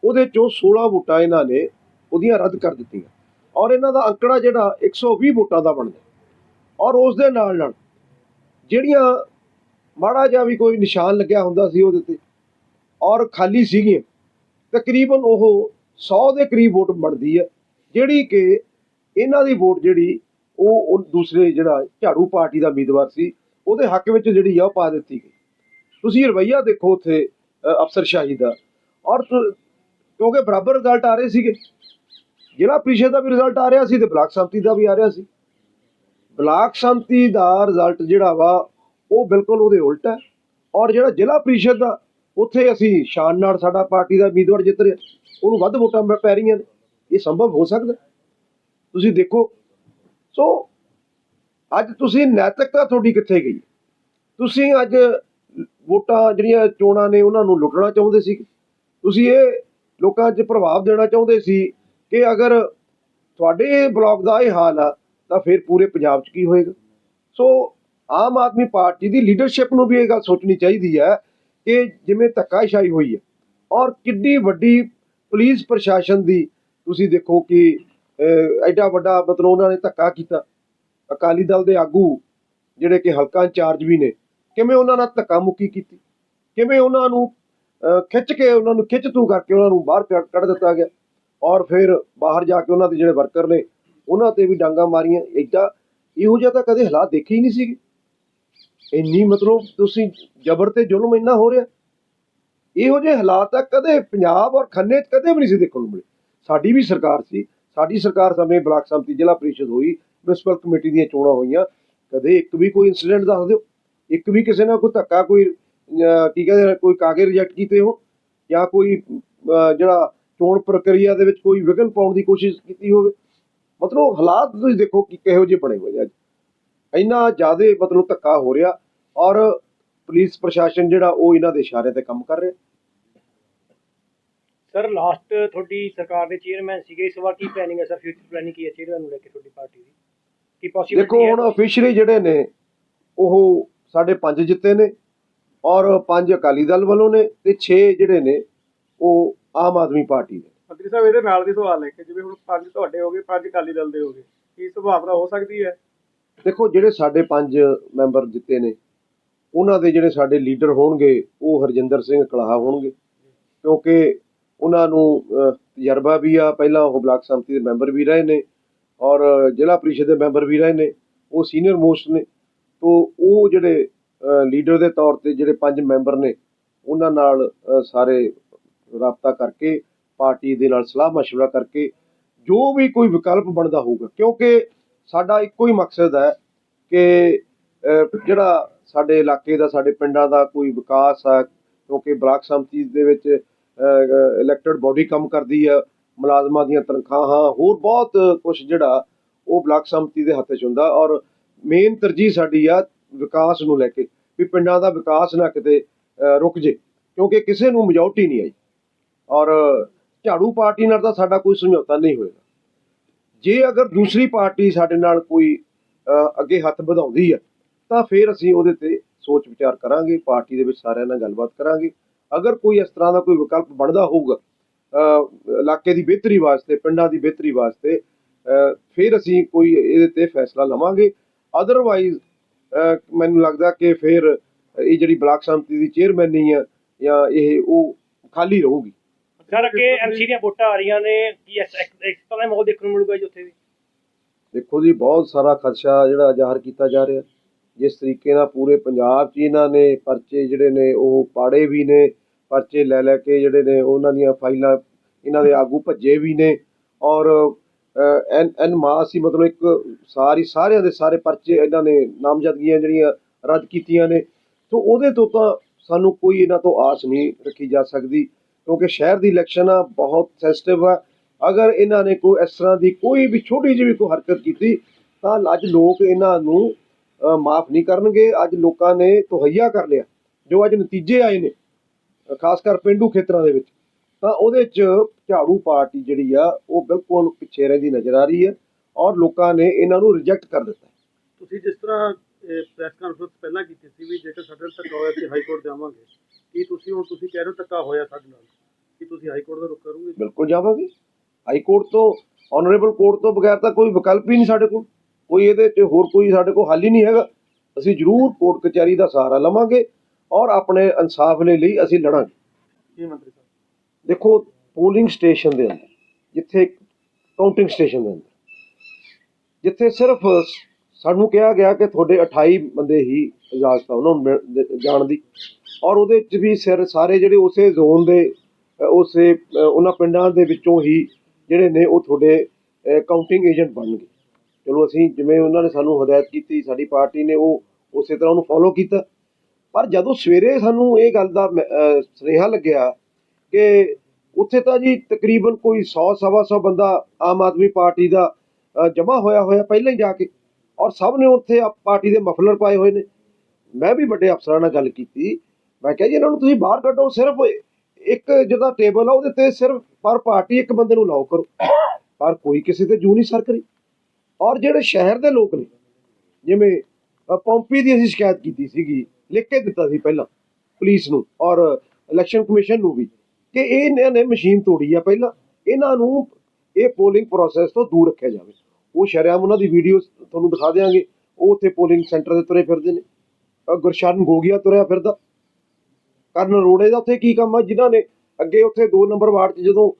ਉਹਦੇ ਚੋਂ 16 ਵੋਟਾਂ ਇਹਨਾਂ ਨੇ ਉਹਦੀਆਂ ਰੱਦ ਕਰ ਦਿੱਤੀਆਂ। ਔਰ ਇਹਨਾਂ ਦਾ ਅੰਕੜਾ ਜਿਹੜਾ 120 ਵੋਟਾਂ ਦਾ ਬਣਦਾ। ਔਰ ਉਸ ਦੇ ਨਾਲ ਨਾਲ ਜਿਹੜੀਆਂ ਮਾੜਾ ਜਿਹਾ ਵੀ ਕੋਈ ਨਿਸ਼ਾਨ ਲੱਗਿਆ ਹੁੰਦਾ ਸੀ ਉਹਦੇ ਤੇ ਔਰ ਖਾਲੀ ਸੀਗੀਆਂ ਤਕਰੀਬਨ ਉਹ 100 ਦੇ ਕਰੀਬ ਵੋਟ ਬਣਦੀ ਹੈ, ਜਿਹੜੀ ਕਿ ਇਹਨਾਂ ਦੀ ਵੋਟ ਜਿਹੜੀ ਉਹ ਉਹ ਦੂਸਰੇ ਜਿਹੜਾ ਝਾੜੂ ਪਾਰਟੀ ਦਾ ਉਮੀਦਵਾਰ ਸੀ, ਉਹਦੇ ਹੱਕ ਵਿੱਚ ਜਿਹੜੀ ਆ ਉਹ ਪਾ ਦਿੱਤੀ ਗਈ। ਤੁਸੀਂ ਰਵਈਆ ਦੇਖੋ ਉੱਥੇ ਅਫਸਰਸ਼ਾਹੀ ਦਾ। ਔਰ ਕਿਉਂਕਿ ਬਰਾਬਰ ਰਿਜ਼ਲਟ ਆ ਰਹੇ ਸੀਗੇ। ਜ਼ਿਲ੍ਹਾ ਪ੍ਰੀਸ਼ਦ ਦਾ ਵੀ ਰਿਜ਼ਲਟ ਆ ਰਿਹਾ ਸੀ ਤੇ ਬਲਾਕ ਸੰਮਤੀ ਦਾ ਵੀ ਆ ਰਿਹਾ ਸੀ। ਬਲਾਕ ਸੰਮਤੀ ਦਾ ਰਿਜ਼ਲਟ ਜਿਹੜਾ ਵਾ, ਉਹ ਬਿਲਕੁਲ ਉਹਦੇ ਉਲਟ ਹੈ। ਔਰ ਜਿਹੜਾ ਜ਼ਿਲ੍ਹਾ ਪ੍ਰੀਸ਼ਦ ਦਾ, ਉੱਥੇ ਅਸੀਂ ਸ਼ਾਨ ਨਾਲ ਸਾਡਾ ਪਾਰਟੀ ਦਾ ਉਮੀਦਵਾਰ ਜਿੱਤ ਰਿਹਾ। ਉਹਨੂੰ ਵੱਧ ਵੋਟਾਂ ਪੈ- ਰਹੀਆਂ ਨੇ। ਇਹ ਸੰਭਵ ਹੋ ਸਕਦਾ ਤੁਸੀਂ ਦੇਖੋ। ਸੋ, ਅੱਜ ਤੁਸੀਂ ਨੈਤਿਕਤਾ ਤੁਹਾਡੀ ਕਿੱਥੇ ਗਈ? ਤੁਸੀਂ ਅੱਜ ਵੋਟਾਂ ਜਿਹੜੀਆਂ ਚੋਣਾਂ ਨੇ, ਉਹਨਾਂ ਨੂੰ ਲੁੱਟਣਾ ਚਾਹੁੰਦੇ ਸੀ। ਤੁਸੀਂ ਇਹ ਲੋਕਾਂ 'ਚ ਪ੍ਰਭਾਵ ਦੇਣਾ ਚਾਹੁੰਦੇ ਸੀ ਕਿ ਅਗਰ ਤੁਹਾਡੇ ਬਲਾਕ ਦਾ ਇਹ ਹਾਲ ਆ, ਤਾਂ ਫਿਰ ਪੂਰੇ ਪੰਜਾਬ 'ਚ ਕੀ ਹੋਏਗਾ? ਸੋ, ਆਮ ਆਦਮੀ ਪਾਰਟੀ ਦੀ ਲੀਡਰਸ਼ਿਪ ਨੂੰ ਵੀ ਇਹ ਗੱਲ ਸੋਚਣੀ ਚਾਹੀਦੀ ਹੈ ਕਿ ਜਿਵੇਂ ਧੱਕਾਸ਼ਾਹੀ ਹੋਈ ਹੈ ਔਰ ਕਿੱਡੀ ਵੱਡੀ ਪੁਲਿਸ ਪ੍ਰਸ਼ਾਸਨ ਦੀ ਤੁਸੀਂ ਦੇਖੋ ਕਿ ਐਡਾ ਵੱਡਾ ਮਤਲਬ ਉਹਨਾਂ ਨੇ ਧੱਕਾ ਕੀਤਾ। ਅਕਾਲੀ ਦਲ ਦੇ ਆਗੂ ਜਿਹੜੇ ਕਿ ਹਲਕਾ ਇੰਚਾਰਜ ਵੀ ਨੇ, ਕਿਵੇਂ ਉਹਨਾਂ ਨਾਲ ਧੱਕਾ ਮੁੱਕੀ ਕੀਤੀ? ਕਿਵੇਂ ਉਹਨਾਂ ਨੂੰ ਖਿੱਚ ਕੇ ਉਹਨਾਂ ਨੂੰ ਖਿੱਚ ਤੂ ਕਰਕੇ ਉਹਨਾਂ ਨੂੰ ਬਾਹਰ ਕੱਢ ਕੱਢ ਦਿੱਤਾ ਗਿਆ? ਔਰ ਫਿਰ ਬਾਹਰ ਜਾ ਕੇ ਉਹਨਾਂ ਦੇ ਜਿਹੜੇ ਵਰਕਰ ਨੇ, ਉਹਨਾਂ ਤੇ ਵੀ ਡਾਂਗਾ ਮਾਰੀਆਂ। ਏਦਾਂ ਇਹੋ ਜਿਹਾ ਤਾਂ ਕਦੇ ਹਾਲਾਤ ਦੇਖੇ ਹੀ ਨਹੀਂ ਸੀਗੇ। ਇੰਨੀ ਮਤਲਬ ਤੁਸੀਂ ਜ਼ਬਰ ਤੇ ਜ਼ੁਲਮ ਇੰਨਾ ਹੋ ਰਿਹਾ। ਇਹੋ ਜਿਹੇ ਹਾਲਾਤ ਆ, ਕਦੇ ਪੰਜਾਬ ਔਰ ਖੰਨੇ 'ਚ ਕਦੇ ਵੀ ਨਹੀਂ ਸੀ ਦੇਖਣ ਨੂੰ ਮਿਲੇ। ਸਾਡੀ ਵੀ ਸਰਕਾਰ ਸੀ। ਸਾਡੀ ਸਰਕਾਰ ਸਮੇਂ ਬਲਾਕ ਸੰਮਤੀ ਜ਼ਿਲ੍ਹਾ ਪ੍ਰੀਸ਼ਦ ਹੋਈ, ਮਿਊਨਿਸਪਲ ਕਮੇਟੀ ਦੀਆਂ ਚੋਣਾਂ ਹੋਈਆਂ। ਕਦੇ ਇੱਕ ਵੀ ਕੋਈ ਇਨਸੀਡੈਂਟ ਦੱਸ ਦਿਓ। ਇੱਕ ਵੀ ਕਿਸੇ ਨਾਲ ਕੋਈ ਧੱਕਾ, ਕੋਈ ਕੀ ਕਹਿੰਦੇ ਕੋਈ ਕਾਗਜ਼ ਰਿਜੈਕਟ ਕੀਤੇ ਹੋ ਜਾਂ ਕੋਈ ਜਿਹੜਾ ਚੋਣ ਪ੍ਰਕਿਰਿਆ ਦੇ ਵਿੱਚ ਕੋਈ ਵਿਘਨ ਪਾਉਣ ਦੀ ਕੋਸ਼ਿਸ਼ ਕੀਤੀ ਹੋਵੇ। ਮਤਲਬ ਹਾਲਾਤ ਤੁਸੀਂ ਦੇਖੋ ਕਿ ਕਿਹੋ ਜਿਹੇ ਬਣੇ ਹੋਏ ਅੱਜ। ਇੰਨਾ ਜ਼ਿਆਦਾ ਮਤਲਬ ਧੱਕਾ ਹੋ ਰਿਹਾ ਔਰ ਪੁਲਿਸ ਪ੍ਰਸ਼ਾਸਨ ਜਿਹੜਾ ਉਹ ਇਹਨਾਂ ਦੇ ਇਸ਼ਾਰੇ ਤੇ ਕੰਮ ਕਰ ਰਿਹਾ? ਸਰ ਲਾਸਟ ਤੁਹਾਡੀ ਸਰਕਾਰ ਦੇ ਚੇਅਰਮੈਨ ਸੀਗੇ ਇਸ ਵਾਰ ਕੀ ਪਲੈਨਿੰਗ ਹੈ ਸਰ? ਫਿਊਚਰ ਪਲੈਨਿੰਗ ਕੀ ਹੈ ਚੇਅਰਮੈਨ ਨੂੰ ਲੈ ਕੇ ਤੁਹਾਡੀ ਪਾਰਟੀ ਦੀ? ਕੀ ਦੇਖੋ ਪੋਸੀਬਿਲਿਟੀ ਹੁਣ ਅਫੀਸ਼ੀਅਲੀ ਜਿਹੜੇ ਨੇ ਉਹ ਸਾਡੇ ਪੰਜ ਜਿੱਤੇ ਨੇ ਔਰ ਪੰਜ ਅਕਾਲੀ ਦਲ ਵੱਲੋਂ ਨੇ ਤੇ 6 ਜਿਹੜੇ ਨੇ ਉਹ ਆਮ ਆਦਮੀ ਪਾਰਟੀ ਦੇ। ਮੰਤਰੀ ਸਾਹਿਬ ਇਹਦੇ ਨਾਲ ਦੀ ਸਵਾਲ ਹੈ ਕਿ ਜਿਵੇਂ ਹੁਣ ਪੰਜ ਤੁਹਾਡੇ ਹੋ ਗਏ ਪੰਜ ਅਕਾਲੀ ਦਲ ਦੇ ਹੋ ਗਏ ਕੀ ਸੰਭਾਵਨਾ ਹੋ ਸਕਦੀ ਹੈ? ਦੇਖੋ ਜਿਹੜੇ ਸਾਡੇ ਪੰਜ ਮੈਂਬਰ ਜਿੱਤੇ ਨੇ ਉਹਨਾਂ ਦੇ ਜਿਹੜੇ ਸਾਡੇ ਲੀਡਰ ਹੋਣਗੇ ਉਹ ਹਰਜਿੰਦਰ ਸਿੰਘ ਕਲਾਹਾ ਹੋਣਗੇ ਕਿਉਂਕਿ ਉਹਨਾਂ ਨੂੰ ਅਹ, ਤਜਰਬਾ ਵੀ ਆ ਪਹਿਲਾਂ ਉਹ ਬਲਾਕ ਸੰਮਤੀ ਦੇ ਮੈਂਬਰ ਵੀ ਰਹੇ ਨੇ ਔਰ ਜ਼ਿਲ੍ਹਾ ਪ੍ਰੀਸ਼ਦ ਦੇ ਮੈਂਬਰ ਵੀ ਰਹੇ ਨੇ ਉਹ ਸੀਨੀਅਰ ਮੋਸਟ ਨੇ ਤੋਂ ਉਹ ਜਿਹੜੇ ਲੀਡਰ ਦੇ ਤੌਰ ਤੇ ਜਿਹੜੇ ਪੰਜ ਮੈਂਬਰ ਨੇ ਉਹਨਾਂ ਨਾਲ ਅਹ, ਸਾਰੇ ਰਾਬਤਾ ਕਰਕੇ ਪਾਰਟੀ ਦੇ ਨਾਲ ਸਲਾਹ مشورہ ਕਰਕੇ ਜੋ ਵੀ ਕੋਈ ਵਿਕਲਪ ਬਣਦਾ ਹੋਊਗਾ ਕਿਉਂਕਿ ਸਾਡਾ ਇੱਕੋ ਹੀ ਮਕਸਦ ਹੈ ਕਿ ਅਹ, ਜਿਹੜਾ ਸਾਡੇ ਇਲਾਕੇ ਦਾ, ਸਾਡੇ ਪਿੰਡਾਂ ਦਾ ਕੋਈ ਵਿਕਾਸ ਆ, ਕਿਉਂਕਿ ਬਲਾਕ ਸੰਮਤੀ ਦੇ ਵਿੱਚ ਇਲੈਕਟਡ ਬਾਡੀ ਕੰਮ ਕਰਦੀ ਆ, ਮੁਲਾਜ਼ਮਾਂ ਦੀਆਂ ਤਨਖਾਹਾਂ, ਹੋਰ ਬਹੁਤ ਕੁਝ ਜਿਹੜਾ ਉਹ ਬਲਾਕ ਸੰਮਤੀ ਦੇ ਹੱਥ 'ਚ ਹੁੰਦਾ ਔਰ ਮੇਨ ਤਰਜੀਹ ਸਾਡੀ ਆ ਵਿਕਾਸ ਨੂੰ ਲੈ ਕੇ, ਵੀ ਪਿੰਡਾਂ ਦਾ ਵਿਕਾਸ ਨਾ ਕਿਤੇ ਰੁਕ ਜੇ, ਕਿਉਂਕਿ ਕਿਸੇ ਨੂੰ ਮੈਜੋਰਟੀ ਨਹੀਂ ਆਈ। ਔਰ ਝਾੜੂ ਪਾਰਟੀ ਨਾਲ ਤਾਂ ਸਾਡਾ ਕੋਈ ਸਮਝੌਤਾ ਨਹੀਂ ਹੋਏਗਾ। ਜੇ ਅਗਰ ਦੂਸਰੀ ਪਾਰਟੀ ਸਾਡੇ ਨਾਲ ਕੋਈ ਅੱਗੇ ਹੱਥ ਵਧਾਉਂਦੀ ਹੈ ਤਾਂ ਫਿਰ ਅਸੀਂ ਉਹਦੇ ਤੇ ਸੋਚ ਵਿਚਾਰ ਕਰਾਂਗੇ ਪਾਰਟੀ ਦੇ ਵਿੱਚ ਸਾਰਿਆਂ ਨਾਲ ਗੱਲਬਾਤ ਕਰਾਂਗੇ। ਅਗਰ ਕੋਈ ਇਸ ਤਰ੍ਹਾਂ ਦਾ ਕੋਈ ਵਿਕਲਪ ਬਣਦਾ ਹੋਊਗਾ ਇਲਾਕੇ ਦੀ ਬਿਹਤਰੀ ਵਾਸਤੇ ਪਿੰਡਾਂ ਦੀ ਬਿਹਤਰੀ ਵਾਸਤੇ ਫਿਰ ਅਸੀਂ ਕੋਈ ਇਹਦੇ ਤੇ ਫੈਸਲਾ ਲਵਾਂਗੇ। ਅਦਰਵਾਈਜ਼ ਮੈਨੂੰ ਲੱਗਦਾ ਕਿ ਫਿਰ ਇਹ ਜਿਹੜੀ ਬਲਾਕ ਸੰਮਤੀ ਦੀ ਚੇਅਰਮੈਨੀ ਆ ਜਾਂ ਇਹ ਉਹ ਖਾਲੀ ਰਹੂਗੀ। ਸਰ ਅੱਗੇ ਐਮਸੀ ਦੀਆਂ ਵੋਟਾਂ ਆ ਰਹੀਆਂ ਨੇ ਕੀ ਇੱਕ ਦਾ ਮਾਹੌਲ ਦੇਖਣ ਨੂੰ ਮਿਲੂਗਾ ਜੀ ਉੱਥੇ ਵੀ? ਦੇਖੋ ਜੀ ਬਹੁਤ ਸਾਰਾ ਖਦਸ਼ਾ ਜਿਹੜਾ ਜ਼ਾਹਰ ਕੀਤਾ ਜਾ ਰਿਹਾ। ਜਿਸ ਤਰੀਕੇ ਨਾਲ ਪੂਰੇ ਪੰਜਾਬ 'ਚ ਇਹਨਾਂ ਨੇ ਪਰਚੇ ਜਿਹੜੇ ਨੇ ਉਹ ਪਾੜੇ ਵੀ ਨੇ, ਪਰਚੇ ਲੈ ਲੈ ਕੇ ਜਿਹੜੇ ਨੇ ਉਹਨਾਂ ਦੀਆਂ ਫਾਈਲਾਂ ਇਹਨਾਂ ਦੇ ਆਗੂ ਭੱਜੇ ਵੀ ਨੇ ਔਰ ਐਨ ਐਨ ਮਾਸ ਹੀ ਮਤਲਬ ਇੱਕ ਸਾਰੀ ਸਾਰਿਆਂ ਦੇ ਸਾਰੇ ਪਰਚੇ ਇਹਨਾਂ ਨੇ ਨਾਮਜ਼ਦਗੀਆਂ ਜਿਹੜੀਆਂ ਰੱਦ ਕੀਤੀਆਂ ਨੇ। ਸੋ ਉਹਦੇ ਤੋਂ ਤਾਂ ਸਾਨੂੰ ਕੋਈ ਇਹਨਾਂ ਤੋਂ ਆਸ ਨਹੀਂ ਰੱਖੀ ਜਾ ਸਕਦੀ ਕਿਉਂਕਿ ਸ਼ਹਿਰ ਦੀ ਇਲੈਕਸ਼ਨ ਆ, ਬਹੁਤ ਸੈਂਸਿਟਿਵ ਆ। ਅਗਰ ਇਹਨਾਂ ਨੇ ਕੋਈ ਇਸ ਤਰ੍ਹਾਂ ਦੀ ਕੋਈ ਵੀ ਛੋਟੀ ਜਿਹੀ ਵੀ ਕੋਈ ਹਰਕਤ ਕੀਤੀ ਤਾਂ ਅੱਜ ਲੋਕ ਇਹਨਾਂ ਨੂੰ ਮਾਫ ਨਹੀਂ ਕਰਨਗੇ ਅੱਜ ਲੋਕਾਂ ਨੇ ਤੁਹਈਆ ਕਰ ਲਿਆ ਜੋ ਅੱਜ ਨਤੀਜੇ ਆਏ ਨੇ ਖਾਸ ਕਰ ਪਿੰਡੂ ਖੇਤਰਾਂ ਦੇ ਵਿੱਚ। ਤਾਂ ਉਹਦੇ 'ਚ ਝਾੜੂ ਪਾਰਟੀ ਜਿਹੜੀ ਆ ਉਹ ਬਿਲਕੁਲ ਪਿੱਛੇ ਰਹਿੰਦੀ ਨਜ਼ਰ ਆ ਰਹੀ ਹੈ ਔਰ ਲੋਕਾਂ ਨੇ ਇਹਨਾਂ ਨੂੰ ਰਿਜੈਕਟ ਕਰ ਦਿੱਤਾ ਤੁਸੀਂ ਜਿਸ ਤਰ੍ਹਾਂ ਪ੍ਰੈਸ ਕਾਨਫਰੰਸ ਪਹਿਲਾਂ ਕੀਤੀ ਸੀ ਵੀ ਜੇਕਰ ਸਾਡੇ ਨਾਲ ਧੱਕਾ ਹੋਇਆ ਹਾਈ ਕੋਰਟ ਜਾਵਾਂਗੇ ਕੀ ਤੁਸੀਂ ਹੁਣ ਤੁਸੀਂ ਕਹਿ ਰਹੇ ਹੋ ਧੱਕਾ ਹੋਇਆ ਸਾਡੇ ਨਾਲ? ਕੀ ਤੁਸੀਂ ਹਾਈ ਕੋਰਟ ਦਾ ਰੁਖ ਕਰੋਗੇ? ਬਿਲਕੁਲ ਜਾਵਾਂਗੇ। ਹਾਈ ਕੋਰਟ ਤੋਂ ਆਨਰੇਬਲ ਕੋਰਟ ਤੋਂ ਬਗੈਰ ਤਾਂ ਕੋਈ ਵਿਕਲਪ ਹੀ ਨਹੀਂ ਸਾਡੇ ਕੋਲ। ਕੋਈ ਇਹਦੇ 'ਚ ਹੋਰ ਕੋਈ ਸਾਡੇ ਕੋਲ ਹੱਲ ਹੀ ਨਹੀਂ ਹੈਗਾ। ਅਸੀਂ ਜ਼ਰੂਰ ਕੋਰਟ ਕਚਹਿਰੀ ਦਾ ਸਹਾਰਾ ਲਵਾਂਗੇ ਔਰ ਆਪਣੇ ਇਨਸਾਫ ਦੇ ਲਈ ਅਸੀਂ ਲੜਾਂਗੇ। ਕੀ ਮੰਤਰੀ ਸਾਹਿਬ? ਦੇਖੋ ਪੋਲਿੰਗ ਸਟੇਸ਼ਨ ਦੇ ਅੰਦਰ ਜਿੱਥੇ ਕਾਊਂਟਿੰਗ ਸਟੇਸ਼ਨ ਦੇ ਅੰਦਰ ਜਿੱਥੇ ਸਿਰਫ ਸਾਨੂੰ ਕਿਹਾ ਗਿਆ ਕਿ ਤੁਹਾਡੇ 28 ਬੰਦੇ ਹੀ ਇਜਾਜ਼ਤ ਆ ਉਹਨਾਂ ਨੂੰ ਜਾਣ ਦੀ। ਔਰ ਉਹਦੇ ਚ ਵੀ ਸਿਰ ਸਾਰੇ ਜਿਹੜੇ ਉਸੇ ਜ਼ੋਨ ਦੇ ਉਸੇ ਉਹਨਾਂ ਪਿੰਡਾਂ ਦੇ ਵਿੱਚੋਂ ਹੀ ਜਿਹੜੇ ਨੇ ਉਹ ਤੁਹਾਡੇ ਕਾਊਂਟਿੰਗ ਏਜੰਟ ਬਣਨਗੇ। ਚਲੋ ਅਸੀਂ ਜਿਵੇਂ ਉਹਨਾਂ ਨੇ ਸਾਨੂੰ ਹਦਾਇਤ ਕੀਤੀ, ਸਾਡੀ ਪਾਰਟੀ ਨੇ ਉਹ ਉਸੇ ਤਰ੍ਹਾਂ ਉਹਨੂੰ ਫੋਲੋ ਕੀਤਾ। ਪਰ ਜਦੋਂ ਸਵੇਰੇ ਸਾਨੂੰ ਇਹ ਗੱਲ ਦਾ ਮ- ਸੁਨੇਹਾ ਲੱਗਿਆ ਕਿ ਉੱਥੇ ਤਾਂ ਜੀ ਤਕਰੀਬਨ ਕੋਈ 100 ਸਵਾ ਸੌ ਬੰਦਾ ਆਮ ਆਦਮੀ ਪਾਰਟੀ ਦਾ ਜਮ੍ਹਾਂ ਹੋਇਆ ਹੋਇਆ ਪਹਿਲਾਂ ਹੀ ਜਾ ਕੇ ਔਰ ਸਭ ਨੇ ਉੱਥੇ ਪਾਰਟੀ ਦੇ ਮਫਲਰ ਪਾਏ ਹੋਏ ਨੇ। ਮੈਂ ਵੀ ਵੱਡੇ ਅਫਸਰਾਂ ਨਾਲ ਗੱਲ ਕੀਤੀ। ਮੈਂ ਕਿਹਾ ਜੀ ਇਹਨਾਂ ਨੂੰ ਤੁਸੀਂ ਬਾਹਰ ਕੱਢੋ, ਸਿਰਫ ਇੱਕ ਜਿਹੜਾ ਟੇਬਲ ਆ ਉਹਦੇ ਤੇ ਸਿਰਫ ਪਰ ਪਾਰਟੀ ਇੱਕ ਬੰਦੇ ਨੂੰ ਲਾਓ ਕਰੋ। ਪਰ ਕੋਈ ਕਿਸੇ ਤੇ ਜੂ ਨਹੀਂ ਸਰ ਕਰੀ ਔਰ ਜਿਹੜੇ ਸ਼ਹਿਰ ਦੇ ਲੋਕ ਨੇ ਜਿਵੇਂ ਅ, ਪੌਂਪੀ ਦੀ ਅਸੀਂ ਸ਼ਿਕਾਇਤ ਕੀਤੀ ਸੀਗੀ ਲਿਖ ਕੇ ਦਿੱਤਾ ਸੀ ਪਹਿਲਾਂ ਪੁਲਿਸ ਨੂੰ ਔਰ ਇਲੈਕਸ਼ਨ ਕਮਿਸ਼ਨ ਨੂੰ ਵੀ ਕਿ ਇਹਨਾਂ ਨੇ ਮਸ਼ੀਨ ਤੋੜੀ ਆ ਪਹਿਲਾਂ ਇਹਨਾਂ ਨੂੰ ਇਹ ਪੋਲਿੰਗ ਪ੍ਰੋਸੈਸ ਤੋਂ ਦੂਰ ਰੱਖਿਆ ਜਾਵੇ। ਉਹ ਸ਼ਰਿਆਮ ਉਹਨਾਂ ਦੀ ਵੀਡੀਓ ਤੁਹਾਨੂੰ ਦਿਖਾ ਦਿਆਂਗੇ ਉਹ ਉੱਥੇ ਪੋਲਿੰਗ ਸੈਂਟਰ ਦੇ ਤੁਰੇ ਫਿਰਦੇ ਨੇ ਗੁਰਸ਼ਰਨ ਗੋਗੀਆ ਤੁਰਿਆ ਫਿਰਦਾ। ਕਰਨ ਰੋੜੇ ਦਾ ਉੱਥੇ ਕੀ ਕੰਮ ਆ ਜਿਨ੍ਹਾਂ ਨੇ ਅੱਗੇ ਉੱਥੇ 2 ਨੰਬਰ ਵਾਰਡ 'ਚ ਜਦੋਂ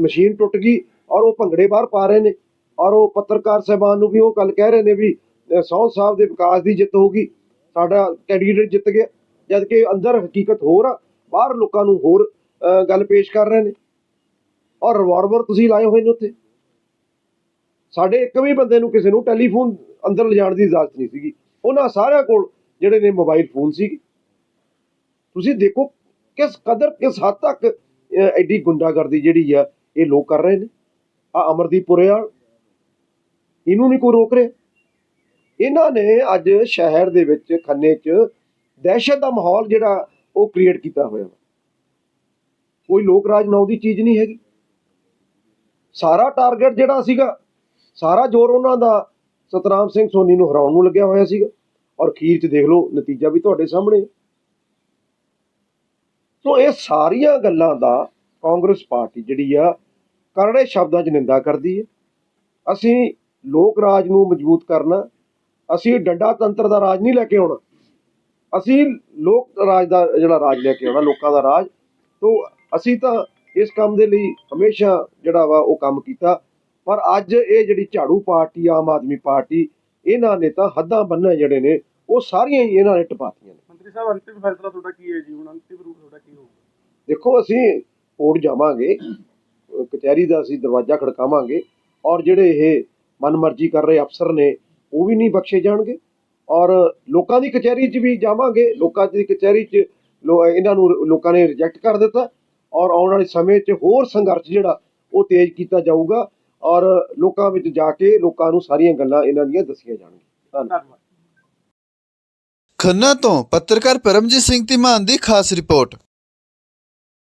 ਮਸ਼ੀਨ ਟੁੱਟ ਗਈ ਔਰ ਉਹ ਭੰਗੜੇ ਬਾਹਰ ਪਾ ਰਹੇ ਨੇ ਔਰ ਉਹ ਪੱਤਰਕਾਰ ਸਾਹਿਬਾਨ ਨੂੰ ਵੀ ਉਹ ਗੱਲ ਕਹਿ ਰਹੇ ਨੇ ਵੀ ਅ, ਸੌ ਸਾਹਿਬ ਦੇ ਵਿਕਾਸ ਦੀ ਜਿੱਤ ਹੋਊਗੀ ਸਾਡਾ ਕੈਂਡੀਡੇਟ ਜਿੱਤ ਗਿਆ ਜਦ ਕਿ ਅੰਦਰ ਹਕੀਕਤ ਹੋਰ ਆ ਬਾਹਰ ਲੋਕਾਂ ਨੂੰ ਹੋਰ ਗੱਲ ਪੇਸ਼ ਕਰ ਰਹੇ ਨੇ। ਔਰ ਰਿਵਾਲਵਰ ਤੁਸੀਂ ਲਾਏ ਹੋਏ ਨੇ ਉੱਥੇ। ਸਾਡੇ ਇੱਕ ਵੀ ਬੰਦੇ ਨੂੰ ਕਿਸੇ ਨੂੰ ਟੈਲੀਫੋਨ ਅੰਦਰ ਲਿਜਾਣ ਦੀ ਇਜਾਜ਼ਤ ਨਹੀਂ ਸੀਗੀ। ਉਹਨਾਂ ਸਾਰਿਆਂ ਕੋਲ ਜਿਹੜੇ ਨੇ ਮੋਬਾਈਲ ਫੋਨ ਸੀ ਤੁਸੀਂ ਦੇਖੋ ਕਿਸ ਕਦਰ ਕਿਸ ਹੱਦ ਤੱਕ ਐਡੀ ਗੁੰਡਾਗਰਦੀ ਜਿਹੜੀ ਆ ਇਹ ਲੋਕ ਕਰ ਰਹੇ ਨੇ। ਆ ਅਮਰਦੀਪ ਪੁਰਿਆਲ ਇਹਨੂੰ ਨਹੀਂ ਕੋਈ ਰੋਕ ਰਿਹਾ। ਇਹਨਾਂ ਨੇ ਅੱਜ ਸ਼ਹਿਰ ਦੇ ਵਿੱਚ ਖੰਨੇ 'ਚ ਦਹਿਸ਼ਤ ਦਾ ਮਾਹੌਲ ਜਿਹੜਾ ਉਹ ਕ੍ਰੀਏਟ ਕੀਤਾ ਹੋਇਆ ਵਾ। ਕੋਈ ਲੋਕ ਰਾਜ ਨਾਉ ਦੀ ਚੀਜ਼ ਨਹੀਂ ਹੈਗੀ। ਸਾਰਾ ਟਾਰਗੇਟ ਜਿਹੜਾ ਸੀਗਾ, ਸਾਰਾ ਜ਼ੋਰ ਉਹਨਾਂ ਦਾ ਸਤਰਾਮ ਸਿੰਘ ਸੋਨੀ ਨੂੰ ਹਰਾਉਣ ਨੂੰ ਲੱਗਿਆ ਹੋਇਆ ਸੀਗਾ। ਔਰ ਅਖੀਰ 'ਚ ਦੇਖ ਲਓ, ਨਤੀਜਾ ਵੀ ਤੁਹਾਡੇ ਸਾਹਮਣੇ ਸੋ ਇਹ ਸਾਰੀਆਂ ਗੱਲਾਂ ਦਾ ਕਾਂਗਰਸ ਪਾਰਟੀ ਜਿਹੜੀ ਆ ਕਰੜੇ ਸ਼ਬਦਾਂ 'ਚ ਨਿੰਦਾ ਕਰਦੀ ਹੈ। ਅਸੀਂ ਲੋਕ ਰਾਜ ਨੂੰ ਮਜ਼ਬੂਤ ਕਰਨਾ। ਅਸੀਂ ਡੰਡਾ ਤੰਤਰ ਦਾ ਰਾਜ ਨਹੀਂ ਲੈ ਕੇ ਆਉਣਾ। ਅਸੀਂ ਲੋਕ ਰਾਜ ਦਾ ਜਿਹੜਾ ਰਾਜ ਲੈ ਕੇ ਆਉਣਾ ਲੋਕਾਂ ਦਾ ਰਾਜ। ਤੋਂ ਅਸੀਂ ਤਾਂ ਇਸ ਕੰਮ ਦੇ ਲਈ ਹਮੇਸ਼ਾ ਜਿਹੜਾ ਵਾ ਉਹ ਕੰਮ ਕੀਤਾ। ਪਰ ਅੱਜ ਇਹ ਜਿਹੜੀ ਝਾੜੂ ਪਾਰਟੀ ਆਮ ਆਦਮੀ ਪਾਰਟੀ ਇਹਨਾਂ ਨੇ ਤਾਂ ਹੱਦਾਂ ਬੰਨ੍ਹਾਂ ਜਿਹੜੇ ਨੇ ਉਹ ਸਾਰੀਆਂ ਹੀ ਇਹਨਾਂ ਨੇ ਟਪਾਤੀਆਂ ਨੇ। ਮੰਤਰੀ ਸਾਹਿਬ ਅੰਤਿਮ ਫੈਸਲਾ ਤੁਹਾਡਾ ਕੀ ਹੈ ਜੀ? ਹੁਣ ਅੰਤਿਮ ਰੂਪ ਤੁਹਾਡਾ ਕੀ ਹੋਊਗਾ? ਦੇਖੋ ਅਸੀਂ ਕੋਰਟ ਜਾਵਾਂਗੇ। ਕਚਹਿਰੀ ਦਾ ਅਸੀਂ ਦਰਵਾਜ਼ਾ ਖੜਕਾਵਾਂਗੇ। ਔਰ ਜਿਹੜੇ ਇਹ ਮਨਮਰਜ਼ੀ ਕਰ ਰਹੇ ਅਫਸਰ ਨੇ, ਉਹ ਵੀ ਨਹੀਂ ਬਖਸ਼ੇ ਜਾਣਗੇ। ਔਰ ਲੋਕਾਂ ਦੀ ਕਚਹਿਰੀ 'ਚ ਵੀ ਜਾਵਾਂਗੇ, ਲੋਕਾਂ ਦੀ ਕਚਹਿਰੀ 'ਚ ਲੋ, ਇਹਨਾਂ ਨੂੰ ਲੋਕਾਂ ਨੇ ਰਿਜੈਕਟ ਕਰ ਦਿੱਤਾ। ਔਰ ਆਉਣ ਵਾਲੇ ਸਮੇਂ 'ਚ ਹੋਰ ਸੰਘਰਸ਼ ਜਿਹੜਾ, ਉਹ ਤੇਜ਼ ਕੀਤਾ ਜਾਊਗਾ। ਔਰ ਲੋਕਾਂ ਵਿੱਚ ਜਾ ਕੇ ਲੋਕਾਂ ਨੂੰ ਸਾਰੀਆਂ ਗੱਲਾਂ ਇਹਨਾਂ ਦੀਆਂ ਦੱਸੀਆਂ ਜਾਣਗੀਆਂ। ਧੰਨਵਾਦ। ਖੰਨਾ ਤੋਂ ਪੱਤਰਕਾਰ ਪਰਮਜੀਤ ਸਿੰਘ ਧੀਮਾਨ ਦੀ ਖਾਸ ਰਿਪੋਰਟ।